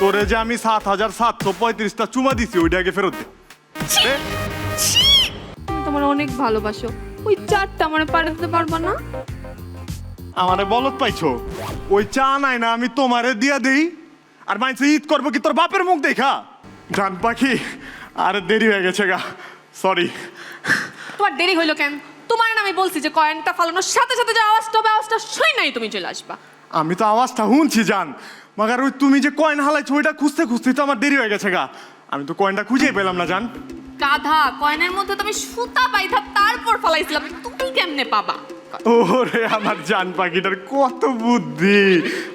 তোরে যে আমি সাত হাজার সাতশো পঁয়ত্রিশটা চুমা দিছি ওইটাকে ফেরত দে। দে। তুমি তোমার অনেক ভালোবাসো। ওই চারটা আমার পারে দিতে পারবা না? আমারে বলত পাইছো? ওই চা নাই না আমি তোমারে দিয়া দেই। আর মাইছে ঈদ করব কি তোর বাপের মুখ দেখা? জান পাখি আর দেরি হয়ে গেছে গা। সরি তোমার দেরি হইল কেন? তোমার না আমি বলছি যে কয়েনটা ফালানোর সাথে সাথে যে আওয়াজটা হবে আওয়াজটা শুই নাই তুমি চলে আসবা। আমি তো আওয়াজটা শুনছি জান। মাগার ওই তুমি যে কয়েন হালাইছো ওইটা খুঁজতে খুঁজতে তো আমার দেরি হয়ে গেছে গা। আমি তো কয়েনটা খুঁজেই পেলাম না জান। গাধা কয়েনের মধ্যে তুমি সুতা পাইথা তারপর ফালাইছিলাম। তুমি কেমনে পাবা? ওরে আমার জান পাখিটার কত বুদ্ধি।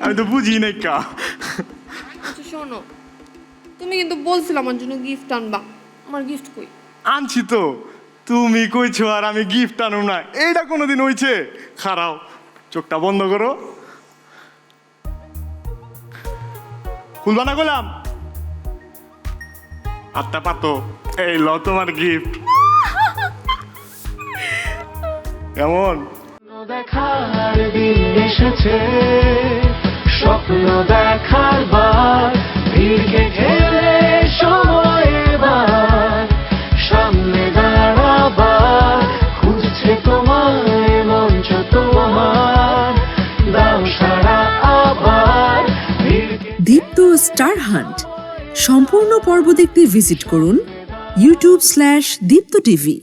আমি তো বুঝি নাই কা। আচ্ছা শোনো। তুমি কিন্তু বলছিলাম আমার জন্য গিফট আনবা। আমার গিফট কই? আনছি তো। তুমি কইছো আর আমি গিফট আনো না। এইটা কোনোদিন হইছে? খারাও চোখটা বন্ধ করো। খুলবা না গোলাম? আত্মা পাতো। এই ল তোমার গিফট কেমন? দেখা দিন এসেছে। স্টার হান্ট সম্পূর্ণ পর্ব দেখতে ভিজিট করুন ইউটিউব স্ল্যাশ দীপ্ত টিভি